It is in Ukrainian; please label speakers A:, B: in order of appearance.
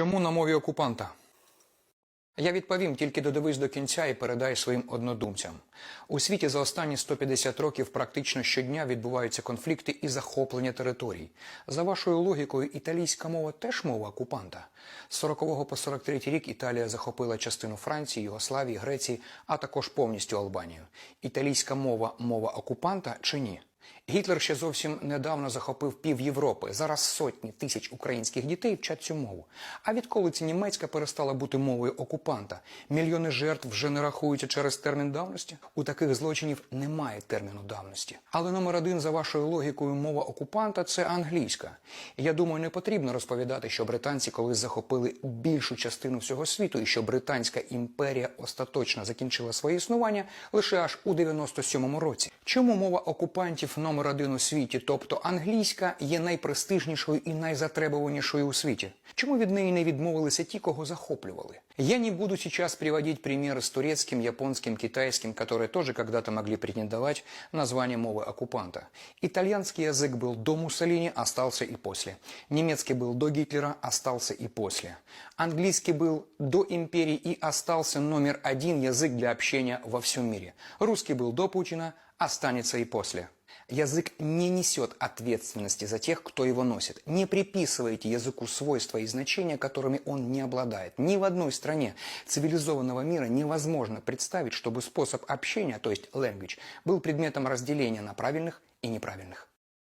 A: Чому на мові окупанта? Я відповім тільки додивись до кінця і передай своїм однодумцям. У світі за останні 150 років практично щодня відбуваються конфлікти і захоплення територій. За вашою логікою, італійська мова теж мова окупанта. З 40 по 43 рік Італія захопила частину Франції, Югославії, Греції, а також повністю Албанію. Італійська мова мова окупанта чи ні? Гітлер ще зовсім недавно захопив пів Європи. Зараз сотні тисяч українських дітей вчать цю мову. А відколи ця німецька перестала бути мовою окупанта? Мільйони жертв вже не рахуються через термін давності. У таких злочинів немає терміну давності. Але номер один за вашою логікою мова окупанта це англійська. Я думаю, не потрібно розповідати, що британці колись захопили більшу частину всього світу, і що британська імперія остаточно закінчила своє існування лише аж у 97-му році. Чому мова окупантів номер один у світі, тобто англійська, є найпрестижнішою і найзатребуванішою у світі? Чому від неї не відмовилися ті, кого захоплювали? Я не буду сейчас приводить примеры с турецким, японским, китайским, которые тоже когда-то могли претендовать на звание мовы оккупанта. Итальянский язык был до Муссолини, остался и после. Немецкий был до Гитлера, остался и после. Английский был до империи и остался номер один язык для общения во всем мире. Русский был до Путина, останется и после. Язык не несет ответственности за тех, кто его носит. Не приписывайте языку свойства и значения, которыми он не обладает. Ни в одной стране цивилизованного мира невозможно представить, чтобы способ общения, то есть language, был предметом разделения на правильных и неправильных.